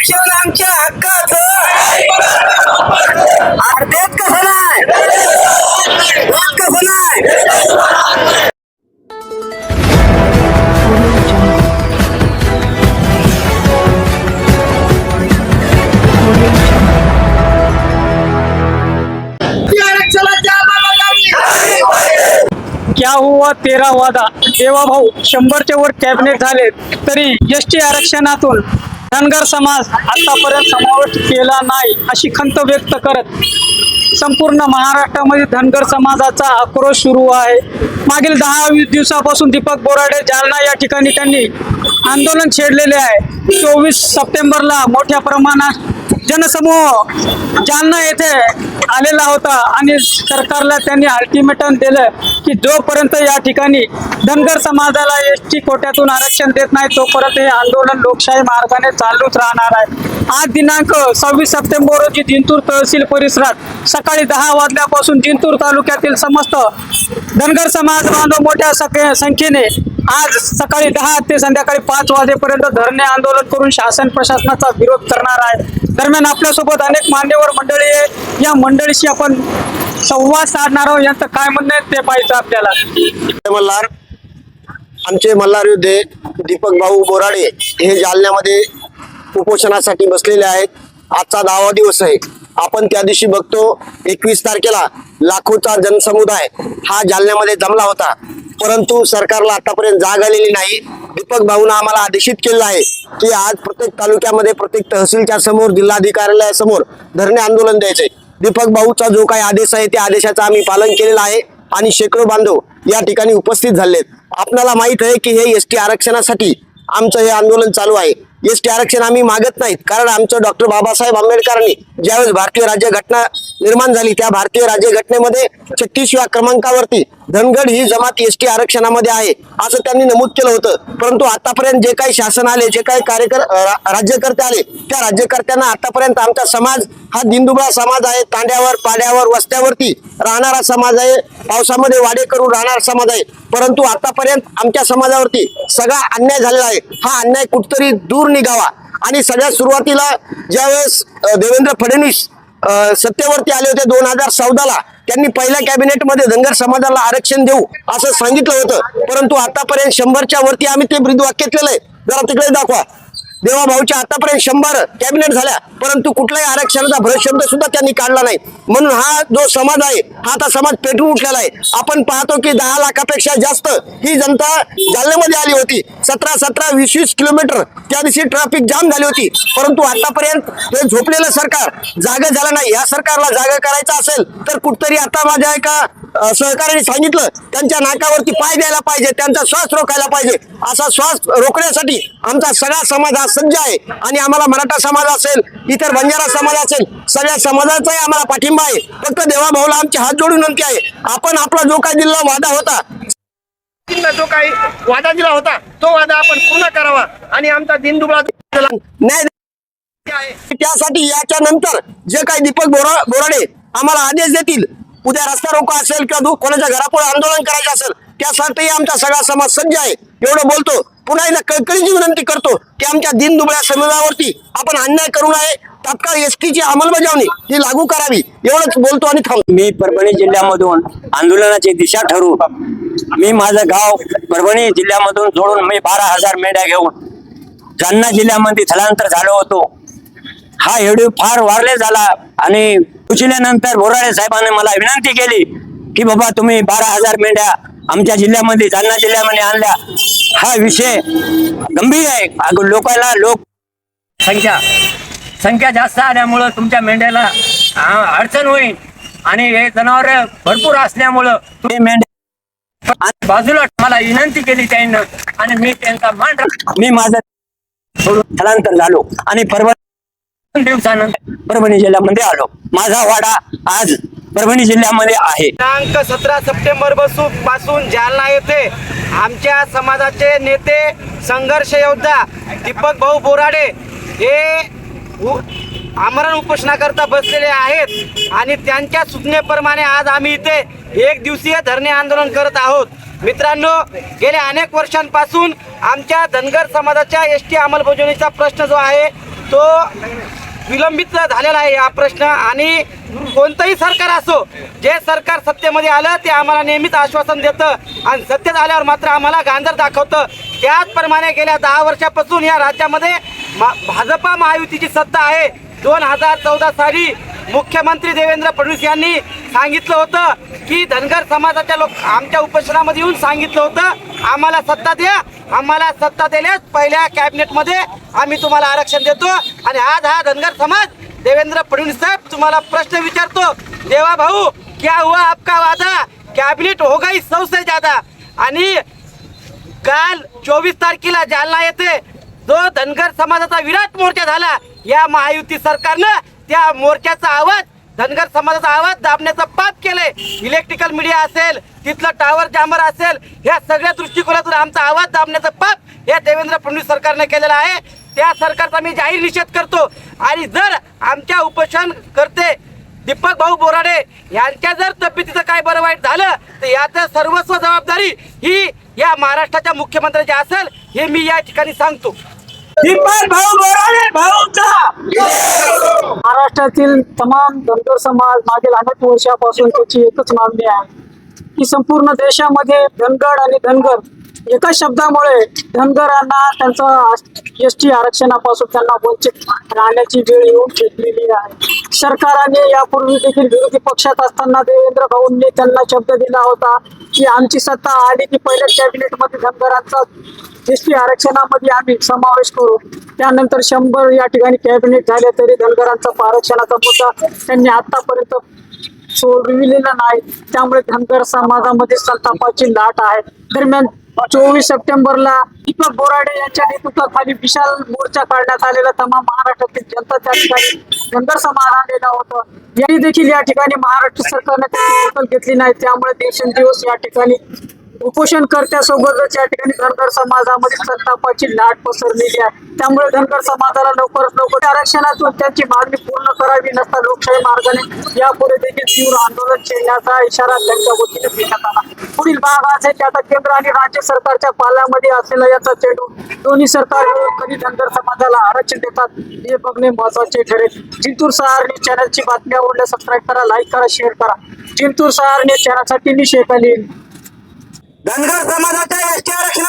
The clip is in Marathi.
आरक्षण आमच्या हक्काचं. अर्ध्यात कसं नाही होत कसं नाही क्या हुआ तेरा वादा? देवा भाऊ शंभरच्या वर कॅबिनेट झाले तरी एस टी आरक्षणातून धनगर समाज आतापर्यंत समावेश केला नाही अशी खंत व्यक्त करत संपूर्ण महाराष्ट्रामध्ये धनगर समाजाचा आक्रोश सुरू आहे. मागील दहा वीस दिवसापासून दीपक बोराडे जालना या ठिकाणी त्यांनी आंदोलन छेडलेले आहे. चोवीस सप्टेंबरला मोठ्या प्रमाणात जनसमूह जालना येथे आलेला होता आणि सरकारला त्यांनी अल्टिमेटम दिलं की जोपर्यंत या ठिकाणी धनगर समाजाला एस टी कोट्यातून आरक्षण देत नाही तोपर्यंत हे आंदोलन लोकशाही मार्गाने चालूच राहणार आहे. आज दिनांक सव्वीस सप्टेंबर रोजी जिंतूर तहसील परिसरात सकाळी दहा वाजल्यापासून जिंतूर तालुक्यातील समस्त धनगर समाज बांधव मोठ्या संख्येने आज सकाळी दहा ते संध्याकाळी पाच वाजेपर्यंत धरणे आंदोलन करून शासन प्रशासनाचा विरोध करणार आहे. दरम्यान आपल्यासोबत अनेक मान्यवर मंडळी आहे. या मंडळीशी आपण संवाद साधणार आहोत. यांचं काय म्हणणं आहे ते पाहायचं आपल्याला. मल्हार. आमचे मल्हार योद्धे दीपक भाऊ बोराडे हे जालन्यामध्ये उपोषणासाठी बसलेले आहेत. आजचा दहावा दिवस आहे. आपण त्या दिवशी बघतो एकवीस तारखेला लाखोचा जनसमुदाय हा जालन्यामध्ये जमला होता. परंतु सरकारला आतापर्यंत जाग आलेली नाही. दीपक भाऊन आम्हाला आदेशित केलेलं आहे की आज प्रत्येक तालुक्यामध्ये प्रत्येक तहसीलच्या समोर जिल्हाधिकाऱ्यालयासमोर धरणे आंदोलन द्यायचे. दीपक भाऊचा जो काही आदेश आहे त्या आदेशाचं आम्ही पालन केलेलं आहे आणि शेकडो बांधव या ठिकाणी उपस्थित झालेत. आपल्याला माहीत आहे की हे एस टी आरक्षणासाठी आमचं हे आंदोलन चालू आहे. एस टी आरक्षण आम्ही मागत नाहीत. कारण आमचं डॉक्टर बाबासाहेब आंबेडकरांनी ज्यावेळेस भारतीय राज्य घटना निर्माण झाली. त्या भारतीय राज्यघटनेमध्ये छत्तीसव्या क्रमांकावरती धनगड ही जमात एस टी आरक्षणामध्ये आहे असं त्यांनी नमूद केलं होतं. परंतु आतापर्यंत जे काही शासन आले जे काही कार्यकर राज्यकर्ते आले त्या राज्यकर्त्यांना आतापर्यंत आमचा समाज हा दिनदुबळा समाज आहे. तांड्यावर पाड्यावर वस्त्यावरती राहणारा समाज आहे. पावसामध्ये वाडे करून राहणारा समाज आहे. परंतु आतापर्यंत आमच्या समाजावरती सगळा अन्याय झालेला आहे. हा अन्याय कुठतरी दूर निघावा. आणि सगळ्यात सुरुवातीला ज्यावेळेस देवेंद्र फडणवीस सत्तेवरती आले होते दोन हजार चौदाला. त्यांनी पहिल्या कॅबिनेटमध्ये धनगर समाजाला आरक्षण देऊ असं सांगितलं होतं. परंतु आतापर्यंत शंभरच्या वरती आम्ही ते ब्रीदवाक्य केलंय. जरा तिकडे दाखवा. देवा भाऊच्या आतापर्यंत शंभर कॅबिनेट झाल्या परंतु कुठल्याही आरक्षणाचा भ्रशब्द सुद्धा त्यांनी काढला नाही. म्हणून हा जो समाज आहे हा आता समाज पेटून उठलेला आहे. आपण पाहतो की दहा लाखापेक्षा जास्त ही जनता जालन्यामध्ये आली होती. सतरा सतरा वीस वीस किलोमीटर त्या दिवशी ट्रॅफिक जाम झाली होती. परंतु आतापर्यंत हे झोपलेलं सरकार जागा झालं नाही. या सरकारला जागा करायचं असेल तर कुठतरी आता माझ्या एका सहकार्याने सांगितलं त्यांच्या नाकावरती पाय द्यायला पाहिजे त्यांचा श्वास रोखायला पाहिजे. असा श्वास रोखण्यासाठी आमचा सगळा समाज हा सज्ज आहे. आणि आम्हाला मराठा समाज असेल इतर बंजारा समाज असेल सगळ्या समाजाचाही आम्हाला पाठिंबा आहे. फक्त देवाभाऊला आमची हात जोडून विनंती आहे. आपण आपला जो काही दिलेला वादा होता जो काही वादा दिला होता तो वादा आपण पूर्ण करावा. आणि आमचा दिनदुबळा न्याय. त्यासाठी याच्या नंतर जे काही दीपक बोरा बोराडे आम्हाला आदेश देतील उद्या रस्ता रोको असेल किंवा दु- कोणाच्या घरापुढे आंदोलन करायचं असेल त्यासाठी आमचा सगळा समाज सज्ज आहे. एवढं बोलतो. पुन्हा एकदा कळकळीची विनंती करतो की आमच्या दिनदुबळ्या समाजावरती आपण अन्याय करू नये. तात्काळ एस ची अंमलबजावणी ही लागू करावी. एवढंच बोलतो आणि थांबतो. मी परभणी जिल्ह्यामधून आंदोलनाची दिशा ठरू. मी माझं गाव परभणी जिल्ह्यामधून जोडून मी बारा हजार मेंढ्या घेऊन जालना जिल्ह्यामध्ये स्थलांतर झालो होतो. हा हेडू फार वारले झाला. आणि उचलल्यानंतर बोराळे साहेबांनी मला विनंती केली की बाबा तुम्ही बारा हजार मेंढ्या आमच्या जिल्ह्यामध्ये जालना जिल्ह्यामध्ये आणल्या. हा विषय गंभीर आहे. अगं लोकांना लोक संख्या संख्या जास्त आल्यामुळं तुमच्या मेंढ्याला अडचण होईल. आणि हे जनावर भरपूर असल्यामुळं तुम्ही मेंढ्या आणि बाजूला मला विनंती केली त्यांना. आणि मी त्यांचा मान मी माझं स्थलांतर झालो. आणि परभणी दिवसानंतर परभणी जिल्ह्यामध्ये आलो. माझा वाडा आज परभणी जिल्ह्यामध्ये आहे. दिनांक सतरा सप्टेंबरपासून पासून जालना येथे आमच्या समाजाचे नेते संघर्ष योद्धा दीपक भाऊ बोराडे हे आमरण उपोषणाकरता बसलेले आहेत आणि त्यांच्या सूचनेप्रमाणे आज आम्ही इथे एक दिवसीय धरणे आंदोलन करत आहोत. मित्रांनो गेल्या अनेक वर्षांपासून आमच्या धनगर समाजाच्या एस टी अंमलबजावणीचा प्रश्न जो आहे तो विलंबित झालेला आहे हा प्रश्न आणि कोणतंही सरकार असो जे सरकार सत्तेमध्ये आलं ते आम्हाला नेहमीच आश्वासन देतं आणि सत्तेत आल्यावर मात्र आम्हाला गांजर दाखवतं. त्याचप्रमाणे गेल्या दहा वर्षापासून या राज्यामध्ये मा- भाजपा महायुतीची सत्ता आहे. दोन हजार चौदा साली मुख्यमंत्री देवेंद्र फडणवीस यांनी सांगितलं होतं की धनगर समाजाच्या लोक आमच्या उपोषणामध्ये येऊन सांगितलं होतं आम्हाला सत्ता द्या आम्हाला सत्ता दिल्यास पहिल्या कॅबिनेटमध्ये आम्ही तुम्हाला आरक्षण देतो. आणि आज हा धनगर समाज देवेंद्र फडणवीस साहेब तुम्हाला प्रश्न विचारतो. देवा भाऊ क्या हुआ आपका वादा? कॅबिनेट हो गई सबसे ज्यादा. आणि काल चोवीस तारखेला जालना येथे जो धनगर समाजाचा विराट मोर्चा झाला या महायुती सरकारनं त्या मोर्चाचा आवाज धनगर समाजाचा आवाज दाबण्याचं पाप केलंय. इलेक्ट्रिकल मीडिया असेल तिथलं टावर जामर असेल या सगळ्या दृष्टिकोनातून आमचा आवाज दाबण्याचं पाप या देवेंद्र फडणवीस सरकारने केलेलं आहे. त्या सरकारचा मी जाहीर निषेध करतो. आणि जर आमच्या उपोषण करते दीपक भाऊ बोराडे यांच्या जर तब्येतीचं काय बरं वाईट झालं तर याचं सर्वस्व जबाबदारी ही या महाराष्ट्राच्या मुख्यमंत्र्याची असेल हे मी या ठिकाणी सांगतो. भाऊ बोराडे भाऊचा. महाराष्ट्रातील तमाम धनगर समाज मागील अनेक वर्षापासून त्याची एकच मागणी आहे की संपूर्ण देशामध्ये धनगड आणि धनगर एका शब्दामुळे धनगरांना त्यांचं एस टी आरक्षणापासून त्यांना वंचित राहण्याची वेळ येऊन घेतलेली आहे. सरकारने यापूर्वी देखील विरोधी पक्षात असताना देवेंद्र भाऊंनी त्यांना शब्द दिला होता की आमची सत्ता आली की पहिल्या कॅबिनेटमध्ये धनगरांचा एस टी आरक्षणामध्ये आम्ही समावेश करू. त्यानंतर शंभर या ठिकाणी कॅबिनेट झाले तरी धनगरांचा आरक्षणाचा मुद्दा त्यांनी आतापर्यंत सोडविलेला नाही. त्यामुळे धनगर समाजामध्ये संतापाची लाट आहे. दरम्यान चोवीस सप्टेंबरला दीपक बोराडे यांच्या नेतृत्वाखाली विशाल मोर्चा काढण्यात आलेला तमाम महाराष्ट्रातील जनता त्या ठिकाणी गंधर समाधान आलेला होता. यांनी देखील या ठिकाणी महाराष्ट्र सरकारने दखल घेतली नाही. त्यामुळे दिवसेंदिवस या ठिकाणी उपोषणकर्त्यासोबतच या ठिकाणी धनगर समाजामध्ये संतापाची लाट पसरलेली आहे त्यामुळे धनगर समाजाला लवकरात लवकर आरक्षणातून त्यांची मागणी पूर्ण करावी नसता लोकशाही मार्गाने यापुढे देखील तीव्र आंदोलन छेडण्याचा इशारा त्यांच्या वतीने देण्यात आला. पुढील भाग असेल की आता केंद्र आणि राज्य सरकारच्या पाल्यामध्ये असलेला याचा चेंडू. दोन्ही सरकार कधी धनगर समाजाला आरक्षण देतात हे बघणे महत्त्वाचे ठरेल. जिंतूर सहारणी चॅनलची बातमी आवडल्या सबस्क्राईब करा लाईक करा शेअर करा. जिंतूर सहारणी चॅनलसाठी मी शेख अली धनगर समाजाच्या एस टी